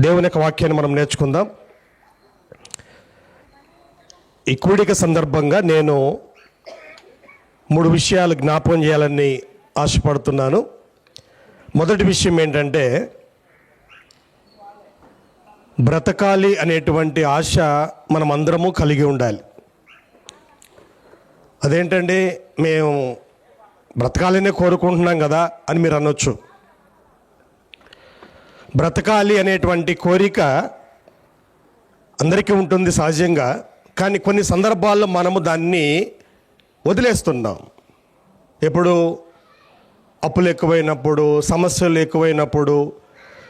దేవుని యొక్క వాక్యాన్ని మనం నేర్చుకుందాం. ఈ కూడిక సందర్భంగా నేను మూడు విషయాలు జ్ఞాపకం చేయాలని ఆశపడుతున్నాను. మొదటి విషయం ఏంటంటే బ్రతకాలి అనేటువంటి ఆశ మనం అందరము కలిగి ఉండాలి. అదేంటండి మేము బ్రతకాలనే కోరుకుంటున్నాం కదా అని మీరు అనొచ్చు. బ్రతకాలి అనేటువంటి కోరిక అందరికీ ఉంటుంది సహజంగా కానీ కొన్ని సందర్భాల్లో మనము దాన్ని వదిలేస్తున్నాం. ఎప్పుడు అప్పులు ఎక్కువైనప్పుడు సమస్యలు ఎక్కువైనప్పుడు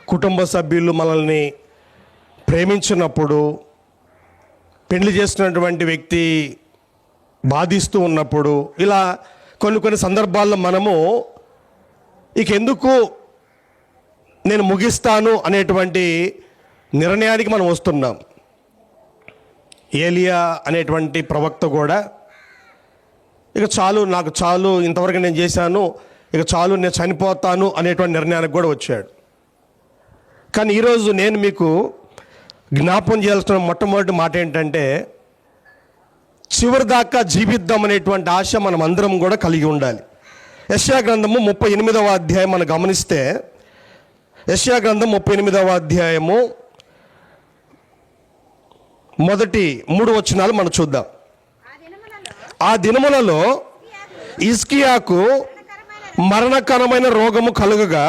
కుటుంబ సభ్యులు మనల్ని ప్రేమించినప్పుడు పెళ్ళి చేస్తున్నటువంటి వ్యక్తి బాధిస్తూ ఉన్నప్పుడు ఇలా కొన్ని కొన్ని సందర్భాల్లో మనము ఇక ఎందుకు నేను ముగిస్తాను అనేటువంటి నిర్ణయానికి మనం వస్తున్నాం. ఏలియా అనేటువంటి ప్రవక్త కూడా ఇక చాలు నాకు చాలు ఇంతవరకు నేను చేశాను ఇక చాలు నేను చనిపోతాను అనేటువంటి నిర్ణయానికి కూడా వచ్చాడు. కానీ ఈరోజు నేను మీకు జ్ఞాపం చేయాల్సిన మొట్టమొదటి మాట ఏంటంటే చివరి దాకా జీవిద్దాం అనేటువంటి ఆశ మనం అందరం కూడా కలిగి ఉండాలి. యశ్యా గ్రంథము ముప్పై ఎనిమిదవ అధ్యాయం మనం గమనిస్తే యశ్యా గ్రంథం ముప్పై ఎనిమిదవ అధ్యాయము. మొదటి మూడు వచనాలు మనం చూద్దాం. ఆ దినములలో ఇస్కియాకు మరణకరమైన రోగము కలుగగా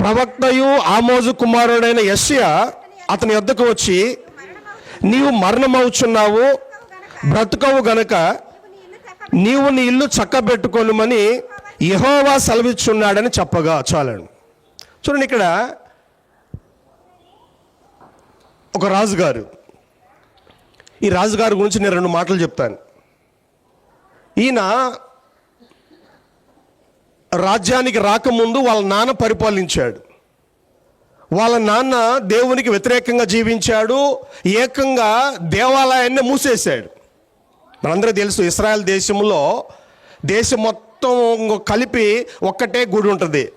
ప్రవక్తయు ఆమోజు కుమారుడైన యశ్యా అతని యొద్దకు వచ్చి నీవు మరణమవుచున్నావు బ్రతుకవు గనక నీవు నీ ఇల్లు చక్క నీవు నీ ఇల్లు చక్కబెట్టుకొనుమని యహోవా సెలవిచ్చున్నాడని చెప్పగా చాలండి. చూడండి ఇక్కడ ఒక రాజుగారు. ఈ రాజుగారి గురించి నేను రెండు మాటలు చెప్తాను. ఈయన రాజ్యానికి రాకముందు వాళ్ళ నాన్న పరిపాలించాడు. వాళ్ళ నాన్న దేవునికి వ్యతిరేకంగా జీవించాడు ఏకంగా దేవాలయాన్ని మూసేశాడు. మనందరూ తెలుసు ఇస్రాయల్ దేశంలో దేశం మొత్తం కలిపి ఒక్కటే గుడి ఉంటుంది.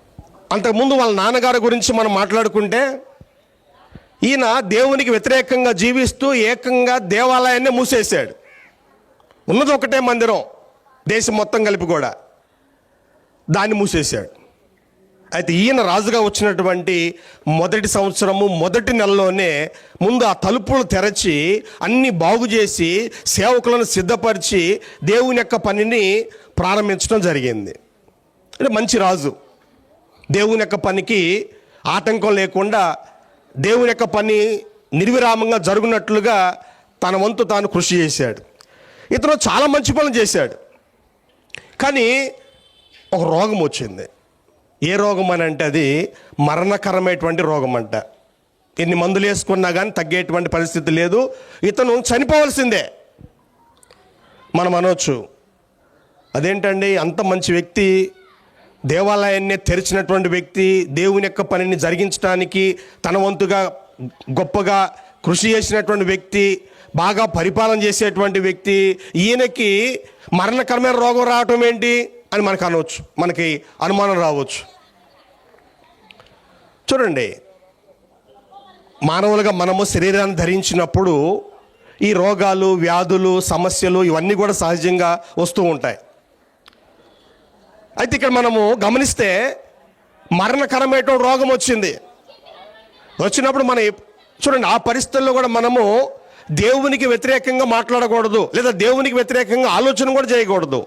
అంతకుముందు వాళ్ళ నాన్నగారి గురించి మనం మాట్లాడుకుంటే ఈయన దేవునికి వ్యతిరేకంగా జీవిస్తూ ఏకంగా దేవాలయాన్ని మూసేశాడు. ఉన్నది ఒకటే మందిరం దేశం మొత్తం కలిపి కూడా. దాన్ని మూసేశాడు. అయితే ఈయన రాజుగా వచ్చినటువంటి మొదటి సంవత్సరము మొదటి నెలలోనే ముందు ఆ తలుపులు తెరచి అన్ని బాగు చేసి సేవకులను సిద్ధపరిచి దేవుని యొక్క పనిని ప్రారంభించడం జరిగింది. అంటే మంచి రాజు. దేవుని యొక్క పనికి ఆటంకం లేకుండా దేవుని యొక్క పని నిర్విరామంగా జరుగునట్లుగా తన వంతు తాను కృషి చేశాడు. ఇతను చాలా మంచి పనులు చేశాడు. కానీ ఒక రోగం వచ్చింది. ఏ రోగం అని అంటే అది మరణకరమైనటువంటి రోగం అంట. ఎన్ని మందులు వేసుకున్నా కానీ తగ్గేటువంటి పరిస్థితి లేదు. ఇతను చనిపోవలసిందే. మనం అనవచ్చు అదేంటండి? అంత మంచి వ్యక్తి దేవాలయాన్ని తెరిచినటువంటి వ్యక్తి దేవుని యొక్క పనిని జరిగించడానికి తన వంతుగా గొప్పగా కృషి చేసినటువంటి వ్యక్తి బాగా పరిపాలన చేసేటువంటి వ్యక్తి ఈయనకి మరణకరమైన రోగం రావటం ఏంటి అని మనకు అనవచ్చు మనకి అనుమానం రావచ్చు. చూడండి మానవులుగా మనము శరీరాన్ని ధరించినప్పుడు ఈ రోగాలు వ్యాధులు సమస్యలు ఇవన్నీ కూడా సహజంగా వస్తూ ఉంటాయి. అయితే ఇక్కడ మనము గమనిస్తే మరణకరమైన రోగం వచ్చింది. వచ్చినప్పుడు మన చూడండి ఆ పరిస్థితుల్లో కూడా మనము దేవునికి వ్యతిరేకంగా మాట్లాడకూడదు లేదా దేవునికి వ్యతిరేకంగా ఆలోచన కూడా చేయకూడదు.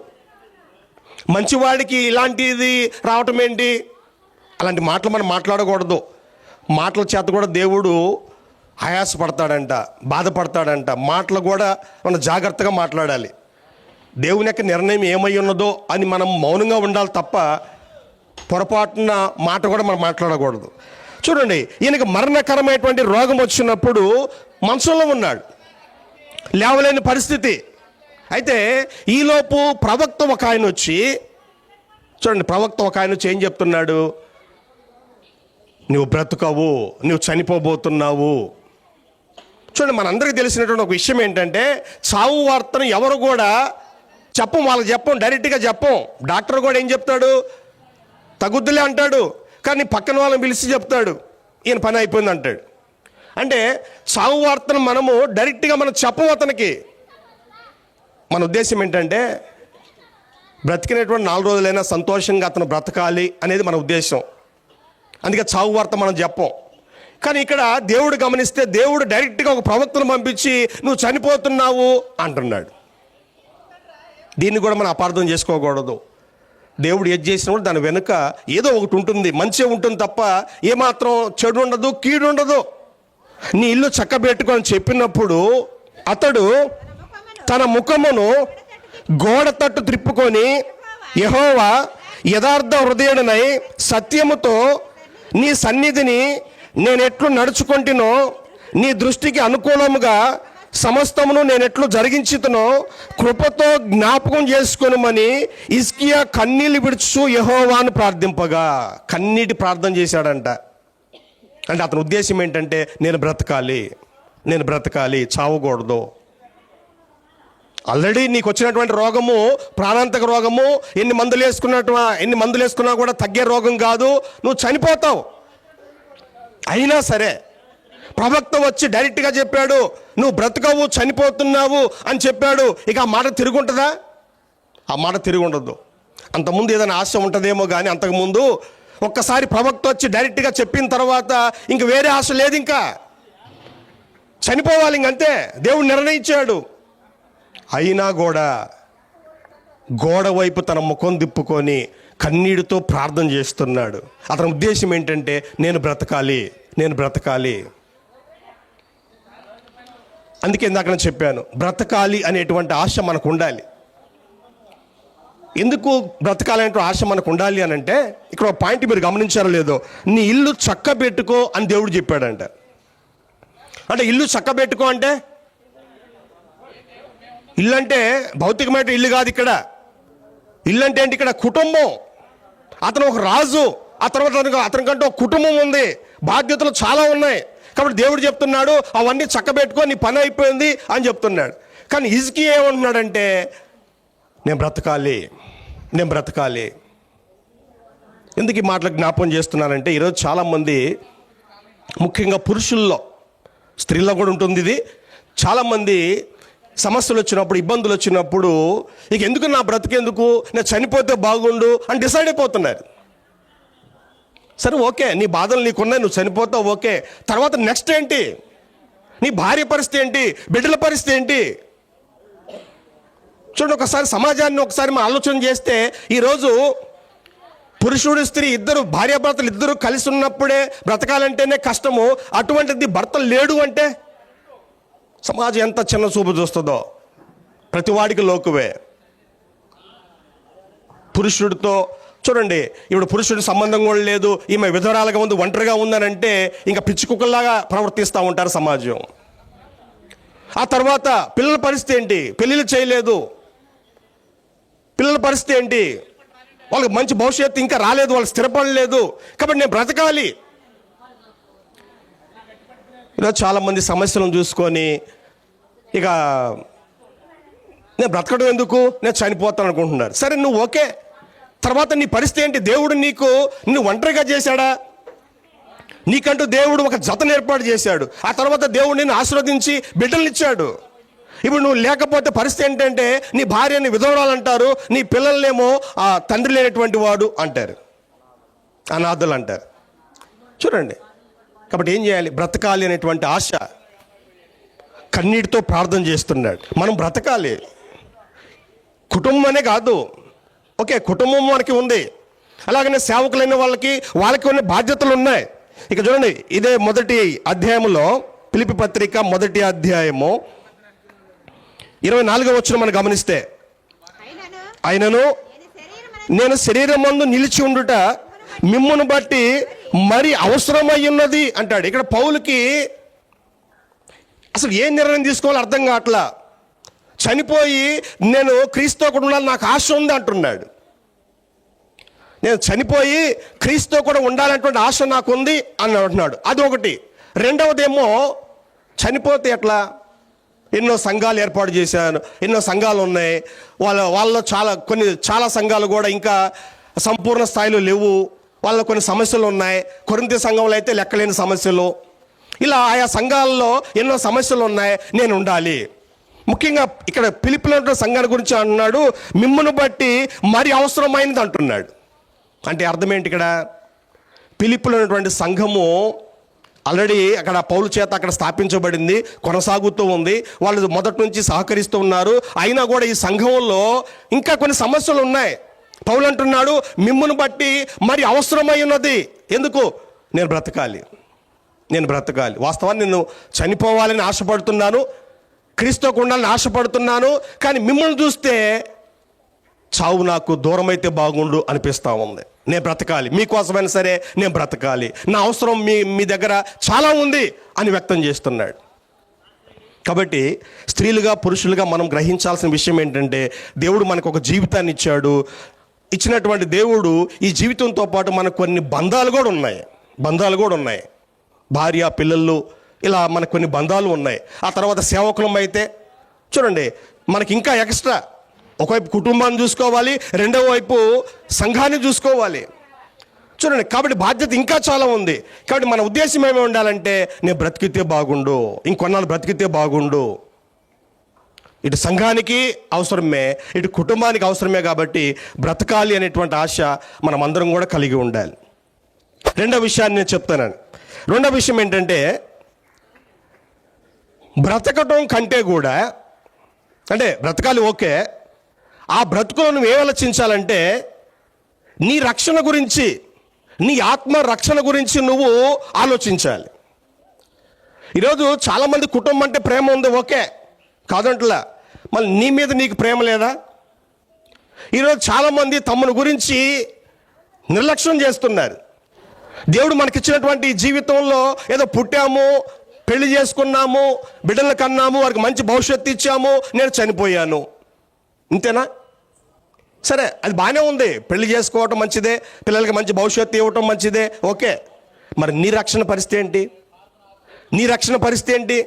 మంచివాడికి ఇలాంటిది రావటం ఏంటి? అలాంటి మాటలు మనం మాట్లాడకూడదు. మాటల చేత కూడా దేవుడు ఆయాసపడతాడంట బాధపడతాడంట. మాటలు కూడా మనం జాగ్రత్తగా మాట్లాడాలి. దేవుని యొక్క నిర్ణయం ఏమై ఉన్నదో అని మనం మౌనంగా ఉండాలి తప్ప పొరపాటున మాట కూడా మనం మాట్లాడకూడదు. చూడండి ఈయనకి మరణకరమైనటువంటి రోగం వచ్చినప్పుడు మంచంలో ఉన్నాడు. లేవలేని పరిస్థితి. అయితే ఈలోపు ప్రవక్త ఒక ఆయన వచ్చి చూడండి ప్రవక్త ఒక ఆయన వచ్చి ఏం చెప్తున్నాడు? నువ్వు బ్రతుకవు నువ్వు చనిపోబోతున్నావు. చూడండి మనందరికీ తెలిసినటువంటి ఒక విషయం ఏంటంటే చావు వార్తను ఎవరు కూడా చెప్పం వాళ్ళకి చెప్పం డైరెక్ట్గా చెప్పం. డాక్టర్ కూడా ఏం చెప్తాడు? తగుద్దులే అంటాడు. కానీ పక్కన వాళ్ళని పిలిచి చెప్తాడు. ఈయన పని అయిపోయింది అంటాడు. అంటే చావు వార్తను మనము డైరెక్ట్గా మనం చెప్పం అతనికి. మన ఉద్దేశం ఏంటంటే బ్రతికినటువంటి నాలుగు రోజులైనా సంతోషంగా అతను బ్రతకాలి అనేది మన ఉద్దేశం. అందుకే చావు వార్త మనం చెప్పం. కానీ ఇక్కడ దేవుడు గమనిస్తే దేవుడు డైరెక్ట్గా ఒక ప్రవక్తను పంపించి నువ్వు చనిపోతున్నావు అంటున్నాడు. దీన్ని కూడా మనం అపార్థం చేసుకోకూడదు. దేవుడు ఏది చేసినప్పుడు దాని వెనుక ఏదో ఒకటి ఉంటుంది. మంచి ఉంటుంది తప్ప ఏమాత్రం చెడు ఉండదు కీడు ఉండదు. నీ ఇల్లు చక్కబెట్టుకొని చెప్పినప్పుడు అతడు తన ముఖమును గోడ తట్టు త్రిప్పుకొని యహోవా యథార్థ హృదయుడనై సత్యముతో నీ సన్నిధిని నేను ఎట్లు నడుచుకుంటునో నీ దృష్టికి అనుకూలముగా సమస్తమును నేను జరిగించుతునో కృపతో జ్ఞాపకం చేసుకునమని ఇస్కియా కన్నీళ్ళు విడుచు యహోవాను ప్రార్థింపగా. కన్నీటి ప్రార్థన చేశాడంట. అంటే అతని ఉద్దేశం ఏంటంటే నేను బ్రతకాలి నేను బ్రతకాలి చావకూడదు. ఆల్రెడీ నీకు వచ్చినటువంటి రోగము ప్రాణాంతక రోగము ఎన్ని మందులు వేసుకున్నట్టు ఎన్ని మందులు వేసుకున్నా కూడా తగ్గే రోగం కాదు నువ్వు చనిపోతావు. అయినా సరే ప్రవక్త వచ్చి డైరెక్ట్గా చెప్పాడు నువ్వు బ్రతకవు చనిపోతున్నావు అని చెప్పాడు. ఇక ఆ మాట తిరుగుంటుందా? ఆ మాట తిరిగి ఉండదు అంతకుముందు ఏదైనా ఆశ ఉంటుందేమో కానీ అంతకుముందు ఒక్కసారి ప్రవక్త వచ్చి డైరెక్ట్గా చెప్పిన తర్వాత ఇంక వేరే ఆశ లేదు ఇంకా చనిపోవాలి ఇంకంతే దేవుడు నిర్ణయించాడు. అయినా కూడా గోడ వైపు తన ముఖం తిప్పుకొని కన్నీటితో ప్రార్థన చేస్తున్నాడు. అతని ఉద్దేశం ఏంటంటే నేను బ్రతకాలి నేను బ్రతకాలి. అందుకే ఇందాక నేను చెప్పాను బ్రతకాలి అనేటువంటి ఆశ మనకు ఉండాలి ఎందుకు బ్రతకాలనేటువంటి ఆశ మనకు ఉండాలి అని అంటే ఇక్కడ ఒక పాయింట్ మీరు గమనించారో లేదో నీ ఇల్లు చక్కబెట్టుకో అని దేవుడు చెప్పాడంట. అంటే ఇల్లు చక్కబెట్టుకో అంటే? ఇల్లు అంటే భౌతికమైన ఇల్లు కాదు ఇక్కడ. ఇల్లు అంటే ఏంటి ఇక్కడ? కుటుంబం. అతను ఒక రాజు. ఆ తర్వాత అతనికంటే ఒక కుటుంబం ఉంది. బాధ్యతలు చాలా ఉన్నాయి. కాబట్టి దేవుడు చెప్తున్నాడు అవన్నీ చక్కబెట్టుకో నీ పని అయిపోయింది అని చెప్తున్నాడు. కానీ ఇజ్కి ఏమంటున్నాడంటే నేను బ్రతకాలి నేను బ్రతకాలి. ఎందుకు ఈ మాటలు జ్ఞాపం చేస్తున్నానంటే ఈరోజు చాలామంది ముఖ్యంగా పురుషుల్లో స్త్రీల్లో కూడా ఉంటుంది ఇది. చాలామంది సమస్యలు వచ్చినప్పుడు ఇబ్బందులు వచ్చినప్పుడు ఇక ఎందుకు నా బ్రతికేందుకు? నేను చనిపోతే బాగుండు అని డిసైడ్ అయిపోతున్నారు. సరే ఓకే నీ బాధలు నీకున్నాయి నువ్వు చనిపోతావు ఓకే. తర్వాత నెక్స్ట్ ఏంటి? నీ భార్య పరిస్థితి ఏంటి? బిడ్డల పరిస్థితి ఏంటి? చూడండి ఒకసారి సమాజాన్ని ఒకసారి మనం ఆలోచన చేస్తే ఈరోజు పురుషుడు స్త్రీ ఇద్దరు భార్యాభర్తలు ఇద్దరు కలిసి ఉన్నప్పుడే బ్రతకాలంటేనే కష్టము. అటువంటిది భర్త లేడు అంటే సమాజం ఎంత చిన్న చూపు చూస్తుందో. ప్రతివాడికి లోకువే. పురుషుడితో చూడండి ఇప్పుడు పురుషుడి సంబంధం కూడా లేదు ఈమె విధవరాలుగా ఉంది ఒంటరిగా ఉందనంటే ఇంకా పిచ్చి కుక్కల్లాగా ప్రవర్తిస్తూ ఉంటారు సమాజం. ఆ తర్వాత పిల్లల పరిస్థితి ఏంటి? పెళ్ళిళ్ళు చేయలేదు. పిల్లల పరిస్థితి ఏంటి? వాళ్ళకి మంచి భవిష్యత్తు ఇంకా రాలేదు వాళ్ళు స్థిరపడలేదు. కాబట్టి నేను బ్రతకాలి. ఇలా చాలామంది సమస్యలను చూసుకొని ఇక నేను బ్రతకడం ఎందుకు? నేను చనిపోతాను అనుకుంటున్నారు. సరే నువ్వు ఓకే. తర్వాత నీ పరిస్థితి ఏంటి? దేవుడు నీకు నిన్ను ఒంటరిగా చేశాడా? నీకంటూ దేవుడు ఒక జతను ఏర్పాటు చేశాడు. ఆ తర్వాత దేవుడు నిన్ను ఆశీర్వదించి బిడ్డలనిచ్చాడు ఇప్పుడు నువ్వు లేకపోతే పరిస్థితి ఏంటంటే నీ భార్యని విధవరాలు అంటారు నీ పిల్లల్నేమో ఆ తండ్రి లేనటువంటి వాడు అంటారు. అనాథులు అంటారు. చూడండి. కాబట్టి ఏం చేయాలి? బ్రతకాలి అనేటువంటి ఆశ కన్నీటితో ప్రార్థన చేస్తున్నాడు. మనం బ్రతకాలి. కుటుంబమనే కాదు. ఓకే కుటుంబం మనకి ఉంది. అలాగనే సేవకులైన వాళ్ళకి వాళ్ళకి ఉన్న బాధ్యతలు ఉన్నాయి. ఇక చూడండి ఇదే మొదటి అధ్యాయంలో పిలిపి పత్రిక మొదటి అధ్యాయము. ఇరవై నాలుగో వచ్చిన మనం గమనిస్తే అయినను ఆయనను నేను శరీరం మందు నిలిచి ఉండుట మిమ్మును బట్టి మరి అవసరమై ఉన్నది అంటాడు. ఇక్కడ పౌలుకి అసలు ఏ నిర్ణయం తీసుకోవాలో అర్థం కావట్లా. చనిపోయి నేను క్రీస్తు కూడా ఉండాలి నాకు ఆశ ఉంది అంటున్నాడు. నేను చనిపోయి క్రీస్తుతో కూడా ఉండాలనేటువంటి ఆశ నాకు ఉంది అని అంటున్నాడు. అది ఒకటి రెండవదేమో చనిపోతే ఎట్లా? ఎన్నో సంఘాలు ఏర్పాటు చేశాను ఎన్నో సంఘాలు ఉన్నాయి. వాళ్ళ వాళ్ళలో చాలా కొన్ని చాలా సంఘాలు కూడా ఇంకా సంపూర్ణ స్థాయిలో లేవు. వాళ్ళ కొన్ని సమస్యలు ఉన్నాయి. కొరింత సంఘంలో అయితే లెక్కలేని సమస్యలు. ఇలా ఆయా సంఘాల్లో ఎన్నో సమస్యలు ఉన్నాయి. నేను ఉండాలి. ముఖ్యంగా ఇక్కడ పిలుపులో ఉన్న సంఘాన్ని గురించి అంటున్నాడు మిమ్మను బట్టి మరి అవసరమైనది అంటున్నాడు. అంటే అర్థం ఏంటి ఇక్కడ? పిలుపులో ఉన్నటువంటి సంఘము ఆల్రెడీ అక్కడ పౌలు చేత అక్కడ స్థాపించబడింది కొనసాగుతూ ఉంది. వాళ్ళు మొదటి నుంచి సహకరిస్తూ ఉన్నారు. అయినా కూడా ఈ సంఘంలో ఇంకా కొన్ని సమస్యలు ఉన్నాయి. పౌలు అంటున్నాడు మిమ్మును బట్టి మరి అవసరమై ఉన్నది. ఎందుకు? నేను బ్రతకాలి. నేను బ్రతకాలి. వాస్తవాన్ని నేను చనిపోవాలని ఆశపడుతున్నాను. క్రీస్తుకు ఉండాలని ఆశపడుతున్నాను కానీ మిమ్మల్ని చూస్తే చావు నాకు దూరమైతే బాగుండు అనిపిస్తూ ఉంది. నేను బ్రతకాలి. మీకోసమైనా సరే నేను బ్రతకాలి. నా అవసరం మీ మీ దగ్గర చాలా ఉంది అని వ్యక్తం చేస్తున్నాడు. కాబట్టి స్త్రీలుగా పురుషులుగా మనం గ్రహించాల్సిన విషయం ఏంటంటే దేవుడు మనకు ఒక జీవితాన్ని ఇచ్చాడు. ఇచ్చినటువంటి దేవుడు ఈ జీవితంతో పాటు మనకు కొన్ని బంధాలు కూడా ఉన్నాయి. బంధాలు కూడా ఉన్నాయి. భార్య పిల్లలు ఇలా మనకు కొన్ని బంధాలు ఉన్నాయి. ఆ తర్వాత సేవకులం అయితే చూడండి మనకి ఇంకా ఎక్స్ట్రా ఒకవైపు కుటుంబాన్ని చూసుకోవాలి రెండవ వైపు సంఘాన్ని చూసుకోవాలి. చూడండి కాబట్టి బాధ్యత ఇంకా చాలా ఉంది. కాబట్టి మన ఉద్దేశం ఏమి ఉండాలంటే నేను బ్రతికితే బాగుండు ఇంకొన్నాళ్ళు బ్రతికితే బాగుండు. ఇటు సంఘానికి అవసరమే ఇటు కుటుంబానికి అవసరమే కాబట్టి బ్రతకాలి అనేటువంటి ఆశ మనం అందరం కూడా కలిగి ఉండాలి. రెండో విషయాన్ని నేను చెప్తాను. రెండో విషయం ఏంటంటే బ్రతకటం కంటే కూడా అంటే బ్రతకాలి ఓకే ఆ బ్రతుకులో నువ్వు ఏం ఆలోచించాలంటే నీ రక్షణ గురించి నీ ఆత్మ రక్షణ గురించి నువ్వు ఆలోచించాలి. ఈరోజు చాలామంది కుటుంబం అంటే ప్రేమ ఉంది ఓకే కాదంటలా మళ్ళీ నీ మీద నీకు ప్రేమ లేదా? ఈరోజు చాలామంది తమను గురించి నిర్లక్ష్యం చేస్తున్నారు. దేవుడు మనకిచ్చినటువంటి జీవితంలో ఏదో పుట్టాము పెళ్ళి చేసుకున్నాము బిడ్డలు కన్నాము వారికి మంచి భవిష్యత్తు ఇచ్చాము నేను చనిపోయాను. ఇంతేనా? సరే అది బాగానే ఉంది. పెళ్ళి చేసుకోవటం మంచిదే పిల్లలకి మంచి భవిష్యత్తు ఇవ్వటం మంచిదే ఓకే. మరి నీ రక్షణ పరిస్థితి ఏంటి? నీ రక్షణ పరిస్థితి ఏంటి?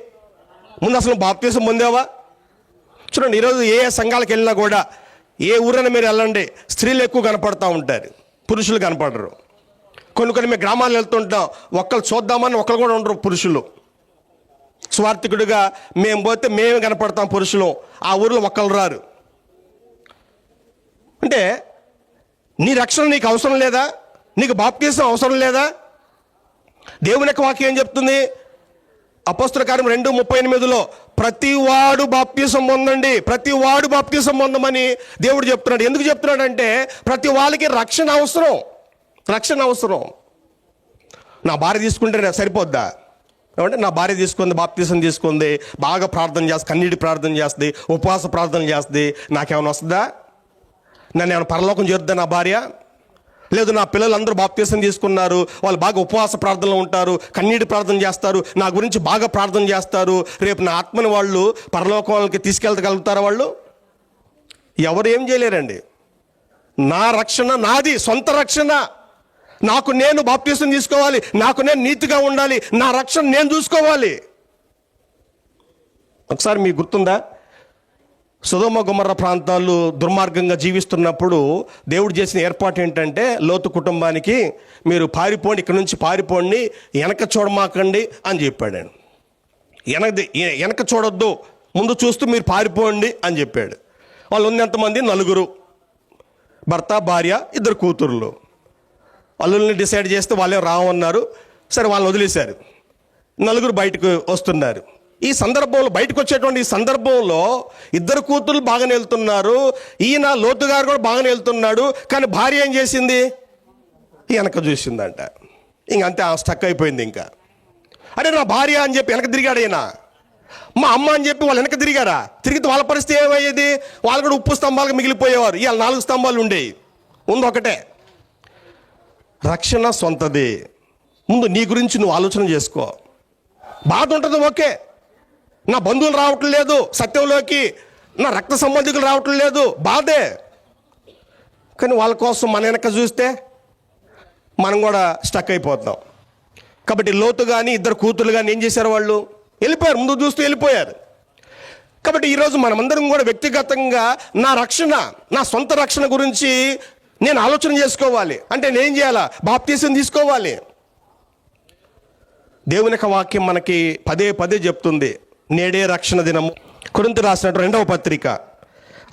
ముందు అసలు బాప్తీసం పొందావా? చూడండి ఈరోజు ఏ ఏ సంఘాలకు వెళ్ళినా కూడా ఏ ఊరైనా మీరు వెళ్ళండి స్త్రీలు ఎక్కువ కనపడుతూ ఉంటారు పురుషులు కనపడరు. కొన్ని కొన్ని మేము గ్రామాలు వెళ్తుంటాం ఒక్కరు చూద్దామని ఒక్కరు కూడా ఉండరు పురుషులు. స్వార్థికుడిగా మేము పోతే మేము కనపడతాం పురుషులు. ఆ ఊర్లో ఒక్కరు రారు. అంటే నీ రక్షణ నీకు అవసరం లేదా? నీకు బాప్తీసం అవసరం లేదా? దేవుని యొక్క వాక్యం ఏం చెప్తుంది? అపస్తుల కార్యం రెండు ముప్పై ఎనిమిదిలో ప్రతి వాడు బాప్తీసం పొందండి ప్రతి వాడు బాప్తీసం పొందమని దేవుడు చెప్తున్నాడు. ఎందుకు చెప్తున్నాడు అంటే ప్రతి వాళ్ళకి రక్షణ అవసరం రక్షణ అవసరం. నా భార్య తీసుకుంటే సరిపోద్దా? ఏమంటే నా భార్య తీసుకుంది బాప్తీసం తీసుకుంది బాగా ప్రార్థన చేస్తుంది కన్నీటి ప్రార్థన చేస్తుంది ఉపవాస ప్రార్థన చేస్తుంది నాకేమైనా వస్తుందా? నన్ను ఏమైనా పరలోకం చేరుద్దా నా భార్య? లేదు నా పిల్లలందరూ బాప్తీసం తీసుకున్నారు వాళ్ళు బాగా ఉపవాస ప్రార్థనలో ఉంటారు కన్నీటి ప్రార్థన చేస్తారు నా గురించి బాగా ప్రార్థన చేస్తారు రేపు నా ఆత్మని వాళ్ళు పరలోకాలకి తీసుకెళ్ళగలుగుతారా వాళ్ళు? ఎవరు ఏం చేయలేరండి? నా రక్షణ నాది సొంత రక్షణ. నాకు నేను బాప్తీసం తీసుకోవాలి నాకు నేను నీతిగా ఉండాలి నా రక్షణ నేను చూసుకోవాలి. ఒకసారి మీకు గుర్తుందా? సుధమ గుమర్ర ప్రాంతాలు దుర్మార్గంగా జీవిస్తున్నప్పుడు దేవుడు చేసిన ఏర్పాటు ఏంటంటే లోతు కుటుంబానికి మీరు పారిపోండి ఇక్కడ నుంచి పారిపోండి వెనక చూడమాకండి అని చెప్పాడు ఆయన. వెనక వెనక చూడొద్దు ముందు చూస్తూ మీరు పారిపోండి అని చెప్పాడు. వాళ్ళు ఉంది ఎంతమంది నలుగురు భర్త భార్య ఇద్దరు కూతుర్లు. అల్లుల్ని డిసైడ్ చేస్తే వాళ్ళే రావన్నారు సరే వాళ్ళని వదిలేశారు. నలుగురు బయటకు వస్తున్నారు. ఈ సందర్భంలో బయటకు వచ్చేటువంటి ఈ సందర్భంలో ఇద్దరు కూతురు బాగానే వెళ్తున్నారు. ఈయన లోతు గారు కూడా బాగానే వెళ్తున్నాడు. కానీ భార్య ఏం చేసింది? వెనక చూసిందంట. ఇంక అంతే స్టక్ అయిపోయింది ఇంకా. అరే నా భార్య అని చెప్పి వెనక తిరిగాడు ఈయన. మా అమ్మ అని చెప్పి వాళ్ళు వెనక తిరిగారా? తిరిగితే వాళ్ళ పరిస్థితి ఏమయ్యేది? వాళ్ళు కూడా ఉప్పు స్తంభాలకు మిగిలిపోయేవారు. ఇవాళ నాలుగు స్తంభాలు ఉండేవి ఉంది ఒకటే. రక్షణ సొంతది. ముందు నీ గురించి నువ్వు ఆలోచన చేసుకో. బాధ ఉంటుంది ఓకే. నా బంధువులు రావటం లేదు సత్యంలోకి. నా రక్త సంబంధికులు రావటం లేదు. బాధే. కానీ వాళ్ళ కోసం మన వెనక చూస్తే మనం కూడా స్టక్ అయిపోతాం. కాబట్టి లోతు కానీ ఇద్దరు కూతురు కానీ ఏం చేశారు వాళ్ళు? వెళ్ళిపోయారు. ముందు చూస్తూ వెళ్ళిపోయారు. కాబట్టి ఈరోజు మనమందరం కూడా వ్యక్తిగతంగా నా రక్షణ నా సొంత రక్షణ గురించి నేను ఆలోచన చేసుకోవాలి. అంటే నేను చేయాలా? బాప్తీసం తీసుకోవాలి. దేవుని యొక్క వాక్యం మనకి పదే పదే చెప్తుంది. నేడే రక్షణ దినము. కొరింత రాసినటువంటి రెండవ పత్రిక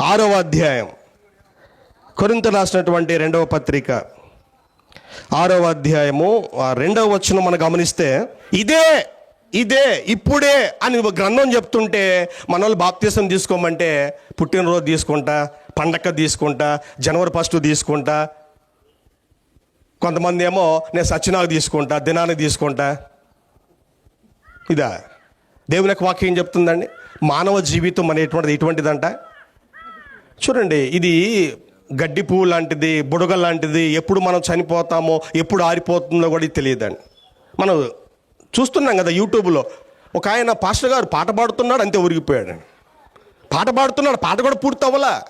ఆరవ అధ్యాయం. కొరింత రాసినటువంటి రెండవ పత్రిక ఆరవ అధ్యాయము రెండవ వచనం మనం గమనిస్తే ఇదే ఇదే ఇప్పుడే అని గ్రంథం చెప్తుంటే మన వాళ్ళు బాప్తీసం తీసుకోమంటే పుట్టినరోజు తీసుకుంటా పండగ తీసుకుంటా జనవరి ఫస్ట్ తీసుకుంటా. కొంతమంది ఏమో నేను సచ్చినాకు తీసుకుంటా దినానికి తీసుకుంటా. ఇదా. దేవుని యొక్క వాక్యం చెప్తుందండి? మానవ జీవితం అనేటువంటిది ఎటువంటిదంట? చూడండి ఇది గడ్డి పువ్వు లాంటిది బుడగ లాంటిది ఎప్పుడు మనం చనిపోతామో ఎప్పుడు ఆరిపోతుందో కూడా తెలియదండి. మనం చూస్తున్నాం కదా యూట్యూబ్లో ఒక ఆయన పాస్టర్ గారు పాట పాడుతున్నాడు అంతే ఉరిగిపోయాడు పాట పాడుతున్నాడు పాట కూడా పూర్తి అవ్వలా.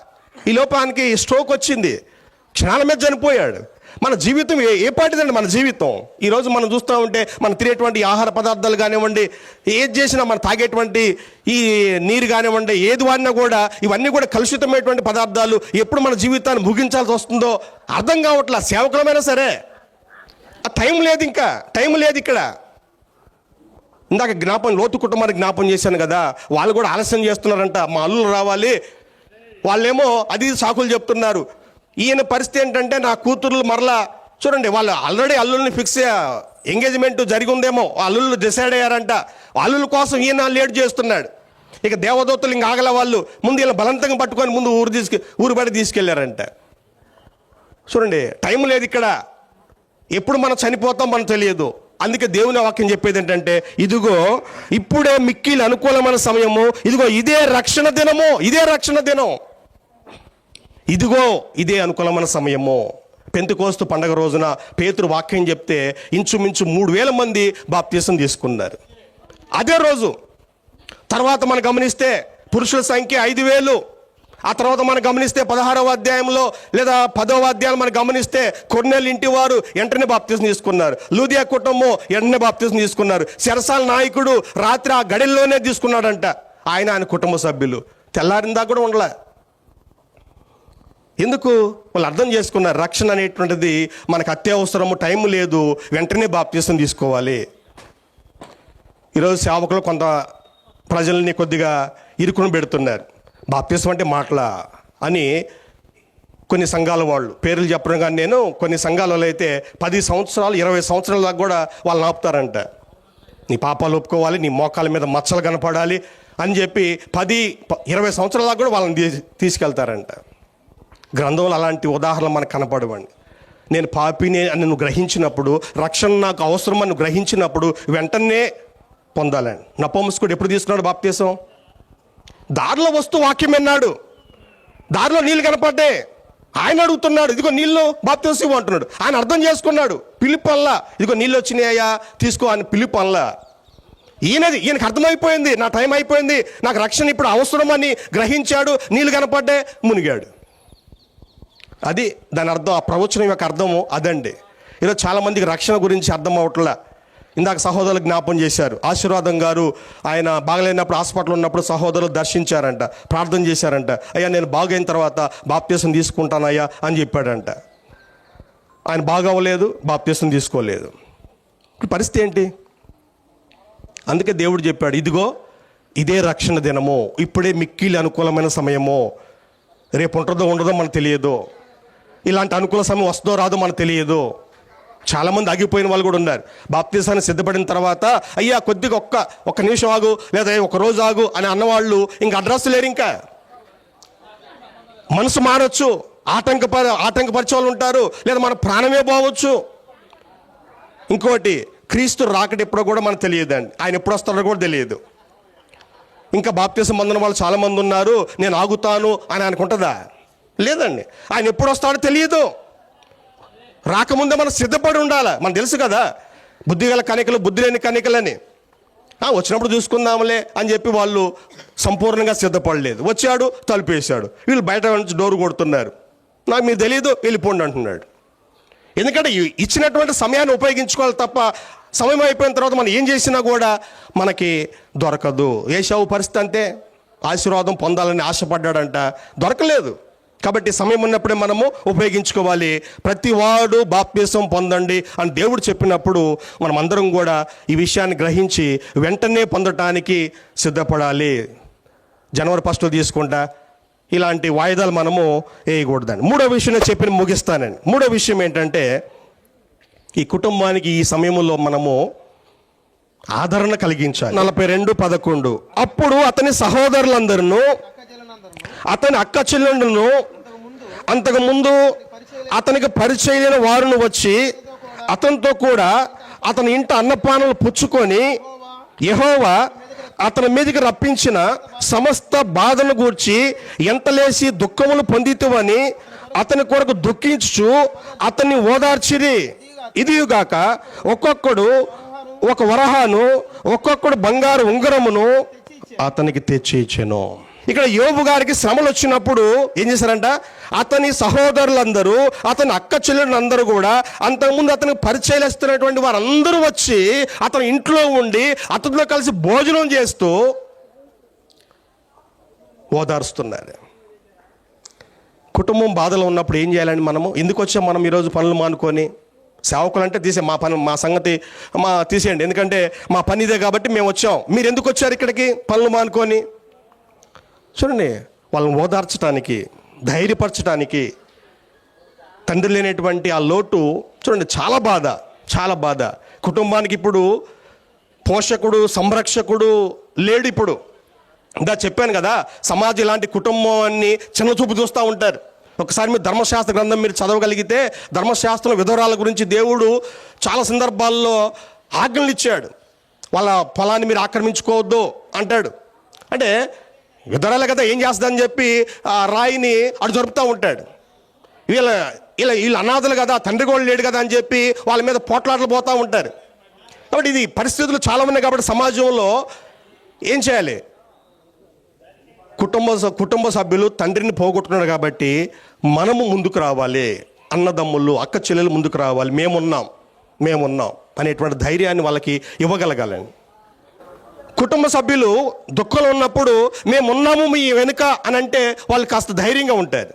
ఈ లోపానికి స్ట్రోక్ వచ్చింది. క్షణాల మీద చనిపోయాడు. మన జీవితం ఏ ఏ పాటిదండి మన జీవితం? ఈరోజు మనం చూస్తూ ఉంటే మనం తినేటువంటి ఆహార పదార్థాలు కానివ్వండి ఏది చేసినా మనం తాగేటువంటి ఈ నీరు కానివ్వండి ఏది వాడినా కూడా ఇవన్నీ కూడా కలుషితమైనటువంటి పదార్థాలు ఎప్పుడు మన జీవితాన్ని ముగించాల్సి వస్తుందో అర్థం కావట్లా? సేవకులమైనా సరే. ఆ టైం లేదు ఇంకా. టైం లేదు ఇక్కడ. ఇందాక జ్ఞాపం లోతు కుటుంబానికి జ్ఞాపం చేశాను కదా. వాళ్ళు కూడా ఆలస్యం చేస్తున్నారంట. మా అల్లులు రావాలి. వాళ్ళేమో అది సాకులు చెప్తున్నారు. ఈయన పరిస్థితి ఏంటంటే నా కూతుర్లు మరలా చూడండి వాళ్ళు ఆల్రెడీ అల్లుల్ని ఫిక్స్ ఎంగేజ్మెంట్ జరిగి ఉందేమో అల్లుళ్ళు డిసైడ్ అయ్యారంట. అల్లుల కోసం ఈయన లేట్ చేస్తున్నాడు. ఇక దేవదూతలు ఇంక ఆగల వాళ్ళు ముందు ఇలా బలవంతంగా పట్టుకొని ముందు ఊరు తీసుకు ఊరు బయట తీసుకెళ్ళారంట. చూడండి టైం లేదు ఇక్కడ. ఎప్పుడు మనం చనిపోతాం మనకు తెలియదు. అందుకే దేవుని వాక్యం చెప్పేది ఏంటంటే ఇదిగో ఇప్పుడే మిక్కిలు అనుకూలమైన సమయము ఇదిగో ఇదే రక్షణ దినము ఇదే రక్షణ దినం. ఇదిగో ఇదే అనుకూలమైన సమయము. పెంతుకోస్తు పండగ రోజున పేతురు వాక్యం చెప్తే ఇంచుమించు మూడు వేల మంది బాప్తీసం తీసుకున్నారు. అదే రోజు తర్వాత మనం గమనిస్తే పురుషుల సంఖ్య ఐదు వేలు ఆ తర్వాత మనం గమనిస్తే పదహారవ అధ్యాయంలో లేదా పదవ అధ్యాయం మనం గమనిస్తే కొన్నేళ్ళ ఇంటి వారు వెంటనే బాప్తీసం తీసుకున్నారు. లూదియా కుటుంబం వెంటనే బాప్తీసం తీసుకున్నారు. శరసాల నాయకుడు రాత్రి ఆ గడిల్లోనే తీసుకున్నాడంట. ఆయన ఆయన కుటుంబ సభ్యులు. తెల్లారిందా కూడా ఉండలే. ఎందుకు? వాళ్ళు అర్థం చేసుకున్నారు రక్షణ అనేటువంటిది మనకు అత్యవసరము టైం లేదు. వెంటనే బాప్తీసం తీసుకోవాలి. ఈరోజు సేవకులు కొంత ప్రజల్ని కొద్దిగా ఇరుకుని పెడుతున్నారు. బాప్తీసం అంటే మాటలా అని కొన్ని సంఘాల వాళ్ళు పేర్లు చెప్పడం కానీ నేను కొన్ని సంఘాలలో అయితే పది సంవత్సరాలు ఇరవై సంవత్సరాల దాకా కూడా వాళ్ళని ఆపుతారంట. నీ పాపాలు ఒప్పుకోవాలి నీ మోకాల మీద మచ్చలు కనపడాలి అని చెప్పి పది ప- ఇరవై సంవత్సరాల దాకా కూడా వాళ్ళని తీసుకెళ్తారంట. గ్రంథంలో అలాంటి ఉదాహరణలు మనకు కనపడవండి. నేను పాపిని అని నువ్వు గ్రహించినప్పుడు రక్షణ నాకు అవసరం అని గ్రహించినప్పుడు వెంటనే పొందాలని నపంసుకుడు ఎప్పుడు తీసుకున్నాడు బాప్తీసం? దారిలో వస్తూ వాక్యం విన్నాడు. దారిలో నీళ్ళు కనపడ్డే. ఆయన అడుగుతున్నాడు ఇదిగో నీళ్ళు బాప్తీసం అంటున్నాడు. ఆయన అర్థం చేసుకున్నాడు. పిలుపల్లా ఇదిగో నీళ్ళు వచ్చినాయా తీసుకో అని పిలుపల్లా ఈయనది ఈయనకు అర్థమైపోయింది నా టైం అయిపోయింది నాకు రక్షణ ఇప్పుడు అవసరమని గ్రహించాడు నీళ్ళు కనపడ్డే మునిగాడు. అది దాని అర్థం ఆ ప్రవచనం యొక్క అర్థము అదండి. ఈరోజు చాలామందికి రక్షణ గురించి అర్థం అవట్లా. ఇందాక సహోదరులు జ్ఞాపం చేశారు. ఆశీర్వాదం గారు ఆయన బాగలేనప్పుడు హాస్పిటల్ ఉన్నప్పుడు సహోదరులు దర్శించారంట ప్రార్థన చేశారంట. అయ్యా నేను బాగైన తర్వాత బాప్తీసం తీసుకుంటానయ్యా అని చెప్పాడంట. ఆయన బాగవ్వలేదు బాప్తీసం తీసుకోలేదు. ఇప్పుడు పరిస్థితి ఏంటి? అందుకే దేవుడు చెప్పాడు ఇదిగో ఇదే రక్షణ దినము. ఇప్పుడే మిక్కిలి అనుకూలమైన సమయము. రేపు ఉంటుందో ఉండదో మనకు తెలియదు. ఇలాంటి అనుకూల సమయం వస్తుందో రాదో మనకు తెలియదు. చాలామంది ఆగిపోయిన వాళ్ళు కూడా ఉన్నారు. బాప్తీసాన్ని సిద్ధపడిన తర్వాత అయ్యా కొద్దిగా ఒక్క ఒక్క నిమిషం ఆగు లేదా ఒక రోజు ఆగు అని అన్నవాళ్ళు ఇంక అడ్రస్ లేరు ఇంకా. మనసు మారచ్చు. ఆటంకపర ఆటంకపరిచే వాళ్ళు ఉంటారు. లేదా మన ప్రాణమే పోవచ్చు. ఇంకోటి క్రీస్తు రాకటి ఎప్పుడో కూడా మనకు తెలియదండి ఆయన ఎప్పుడు వస్తాడో కూడా తెలియదు. ఇంకా బాప్తీసం పొందిన వాళ్ళు చాలామంది ఉన్నారు. నేను ఆగుతాను అని అనుకుంటుందా లేదండి. ఆయన ఎప్పుడు వస్తాడో తెలియదు. రాకముందే మనం సిద్ధపడి ఉండాలి. మనకు తెలుసు కదా బుద్ధి గల కనికలు బుద్ధి లేని కనికలని వచ్చినప్పుడు చూసుకుందాంలే అని చెప్పి వాళ్ళు సంపూర్ణంగా సిద్ధపడలేదు. వచ్చాడు తలుపేశాడు. వీళ్ళు బయట నుంచి డోరు కొడుతున్నారు. నాకు మీకు తెలియదు వెళ్ళిపోండి అంటున్నాడు. ఎందుకంటే ఇచ్చినటువంటి సమయాన్ని ఉపయోగించుకోవాలి తప్ప సమయం అయిపోయిన తర్వాత మనం ఏం చేసినా కూడా మనకి దొరకదు. ఏషావు పరిస్థితి అంతే. ఆశీర్వాదం పొందాలని ఆశపడ్డాడంట. దొరకలేదు. కాబట్టి సమయం ఉన్నప్పుడే మనము ఉపయోగించుకోవాలి. ప్రతి వాడు బాప్యసం పొందండి అని దేవుడు చెప్పినప్పుడు మనం అందరం కూడా ఈ విషయాన్ని గ్రహించి వెంటనే పొందటానికి సిద్ధపడాలి. జనవరి ఫస్ట్ తీసుకుంటా ఇలాంటి వాయిదాలు మనము వేయకూడదని మూడో విషయం నేను చెప్పిన ముగిస్తానని మూడో విషయం ఏంటంటే ఈ కుటుంబానికి ఈ సమయంలో మనము ఆదరణ కలిగించాలి. నలభై రెండు పదకొండు. అప్పుడు అతని సహోదరులందరూ అతని అక్క చెల్లెండును అంతకు ముందు అతనికి పరిచయమైన వారును వచ్చి అతనితో కూడా అతని ఇంట అన్నపానాలు పుచ్చుకొని యహోవా అతని మీదకి రప్పించిన సమస్త బాధను గూర్చి ఎంత లేసి దుఃఖములు పొందితువని అతని కొరకు దుఃఖించుచు అతన్ని ఓదార్చిరి. ఇదిగాక ఒక్కొక్కడు ఒక వరహాను ఒక్కొక్కడు బంగారు ఉంగరమును అతనికి తెచ్చి ఇచ్చాను ఇక్కడ యోబు గారికి శ్రమలు వచ్చినప్పుడు ఏం చేశారంట? అతని సహోదరులందరూ అతని అక్క చెల్లెలందరూ కూడా అంతకుముందు అతనికి పరిచయలేస్తున్నటువంటి వారందరూ వచ్చి అతని ఇంట్లో ఉండి అతనితో కలిసి భోజనం చేస్తూ ఓదారుస్తున్నారు. కుటుంబం బాధలో ఉన్నప్పుడు ఏం చేయాలండి మనము? ఎందుకు వచ్చాం మనం ఈరోజు పనులు మానుకొని? సేవకులు అంటే తీసే మా పని మా సంగతి మా తీసేయండి. ఎందుకంటే మా పని ఇదే కాబట్టి మేము వచ్చాం. మీరు ఎందుకు వచ్చారు ఇక్కడికి? పనులు మానుకొని? చూడండి వాళ్ళని ఓదార్చడానికి ధైర్యపరచడానికి తండ్రి లేనటువంటి ఆ లోటు చూడండి చాలా బాధ చాలా బాధ. కుటుంబానికి ఇప్పుడు పోషకుడు సంరక్షకుడు లేడు ఇప్పుడు. ఇంకా చెప్పాను కదా సమాజం ఇలాంటి కుటుంబాన్ని చిన్న చూపు చూస్తూ ఉంటారు. ఒకసారి మీరు ధర్మశాస్త్ర గ్రంథం మీరు చదవగలిగితే ధర్మశాస్త్రం విధవరాల గురించి దేవుడు చాలా సందర్భాల్లో ఆజ్ఞలు ఇచ్చాడు. వాళ్ళ పొలాన్ని మీరు ఆక్రమించుకోవద్దు అంటాడు. అంటే విధవరాలే కదా ఏం చేస్తుందని చెప్పి ఆ రాయిని అటు జరుపుతూ ఉంటాడు. వీళ్ళ ఇలా వీళ్ళు అనాథలు కదా తండ్రి కూడా లేడు కదా అని చెప్పి వాళ్ళ మీద పోట్లాటలు పోతూ ఉంటారు. కాబట్టి ఇది పరిస్థితులు చాలా ఉన్నాయి కాబట్టి సమాజంలో ఏం చేయాలి? కుటుంబ కుటుంబ సభ్యులు తండ్రిని పోగొట్టుకున్నారు కాబట్టి మనము ముందుకు రావాలి. అన్నదమ్ములు అక్క చెల్లెలు ముందుకు రావాలి. మేమున్నాం మేమున్నాం అనేటువంటి ధైర్యాన్ని వాళ్ళకి ఇవ్వగలగాలండి. కుటుంబ సభ్యులు దుఃఖంలో ఉన్నప్పుడు మేమున్నాము మీ వెనుక అని అంటే వాళ్ళు కాస్త ధైర్యంగా ఉంటారు.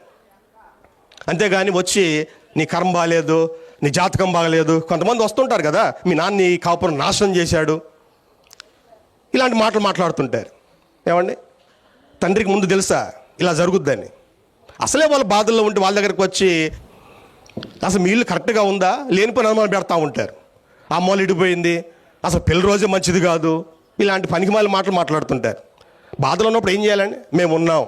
అంతేగాని వచ్చి నీ కర్మ బాగాలేదు నీ జాతకం బాగలేదు కొంతమంది వస్తుంటారు కదా మీ నాన్న నీ కాపురం నాశనం చేశాడు. ఇలాంటి మాటలు మాట్లాడుతుంటారు. ఏమండి? తండ్రికి ముందు తెలుసా? ఇలా జరుగుద్దని. అసలే వాళ్ళ బాధల్లో ఉంటే వాళ్ళ దగ్గరికి వచ్చి అసలు మీ ఇల్లు కరెక్ట్గా ఉందా? లేనిపోయిన అనుమానం పెడతా ఉంటారు. అమ్మోళ్ళు ఇడిపోయింది. అసలు పెళ్ళి రోజే మంచిది కాదు. ఇలాంటి పనికిమాల మాటలు మాట్లాడుతుంటారు బాధలో ఉన్నప్పుడు ఏం చేయాలండి? మేము ఉన్నాం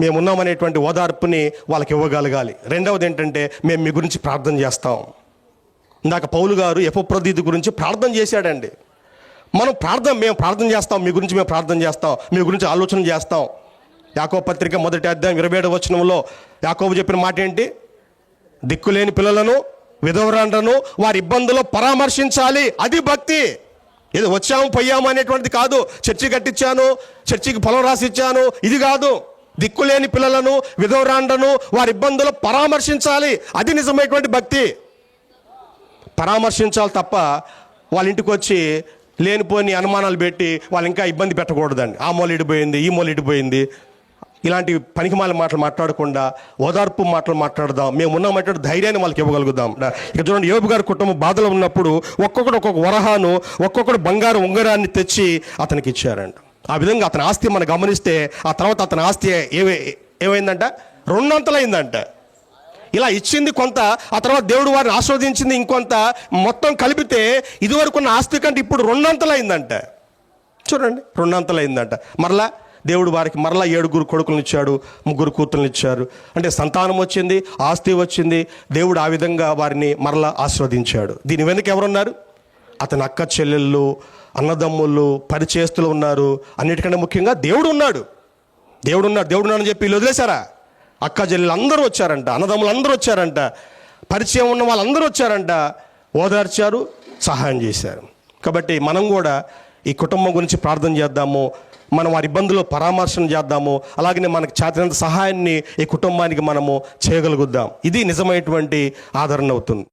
మేము ఓదార్పుని వాళ్ళకి ఇవ్వగలగాలి. రెండవది ఏంటంటే మేము మీ గురించి ప్రార్థన చేస్తాం. ఇందాక పౌలు గారు ఎపప్రదీతి గురించి ప్రార్థన చేశాడండి. మనం ప్రార్థన మేము ప్రార్థన చేస్తాం మీ గురించి మేము ప్రార్థన చేస్తాం మీ గురించి ఆలోచన చేస్తాం. యాకో పత్రిక మొదటి అధ్యాయం ఇరవై ఏడు వచనంలో యాకోబు చెప్పిన మాట ఏంటి? దిక్కులేని పిల్లలను విధవరాండ్రను వారి ఇబ్బందులు పరామర్శించాలి. అది భక్తి. ఏదో వచ్చాము పోయాము అనేటువంటిది కాదు. చర్చి కట్టించాను చర్చికి పొలం రాసిచ్చాను. ఇది కాదు. దిక్కులేని పిల్లలను విధవరాండను వారి ఇబ్బందులు పరామర్శించాలి. అది నిజమైనటువంటి భక్తి. పరామర్శించాలి తప్ప వాళ్ళ ఇంటికి వచ్చి లేనిపోని అనుమానాలు పెట్టి వాళ్ళు ఇంకా ఇబ్బంది పెట్టకూడదండి. ఆ మూల ఇడిపోయింది ఈ మూల ఇడిపోయింది. ఇలాంటి పనికిమాల మాటలు మాట్లాడకుండా ఓదార్పు మాటలు మాట్లాడదాం. మేము ఉన్నామంటే ధైర్యాన్ని వాళ్ళకి ఇవ్వగలుగుదాం. ఇక్కడ చూడండి యోబు గారి కుటుంబం బాధలో ఉన్నప్పుడు ఒక్కొక్కడు ఒక్కొక్క వరహాను ఒక్కొక్కడు బంగారు ఉంగరాన్ని తెచ్చి అతనికి ఇచ్చారంట. ఆ విధంగా అతని ఆస్తి మనం గమనిస్తే ఆ తర్వాత అతని ఆస్తి ఏవే ఏమైందంట? రెండంతలైందంట. ఇలా ఇచ్చింది కొంత ఆ తర్వాత దేవుడు వారిని ఆస్వాదించింది ఇంకొంత మొత్తం కలిపితే ఇదివరకున్న ఆస్తి కంటే ఇప్పుడు రెండంతలైందంట. చూడండి రెండంతలైందంట. మరలా దేవుడు వారికి మరలా ఏడుగురు కొడుకులను ఇచ్చాడు ముగ్గురు కూతుర్లను ఇచ్చారు. అంటే సంతానం వచ్చింది ఆస్తి వచ్చింది దేవుడు ఆ విధంగా వారిని మరలా ఆస్వాదించాడు దీని వెనుక ఎవరున్నారు? అతని అక్క చెల్లెళ్ళు అన్నదమ్ముళ్ళు పరిచేస్తులు ఉన్నారు. అన్నిటికంటే ముఖ్యంగా దేవుడు ఉన్నాడు. దేవుడు ఉన్నాడు. దేవుడు ఉన్నాడని చెప్పి వీళ్ళు వదిలేశారా? అక్క చెల్లెలు అందరూ వచ్చారంట అన్నదమ్ములు అందరూ వచ్చారంట పరిచయం ఉన్న వాళ్ళందరూ వచ్చారంట ఓదార్చారు సహాయం చేశారు. కాబట్టి మనం కూడా ఈ కుటుంబం గురించి ప్రార్థన చేద్దాము. మనం వారి ఇబ్బందుల్లో పరామర్శన చేద్దాము అలాగనే మనకు చేతనంత సహాయాన్ని ఈ కుటుంబానికి మనము చేయగలుగుద్దాం. ఇది నిజమైనటువంటి ఆదరణ అవుతుంది.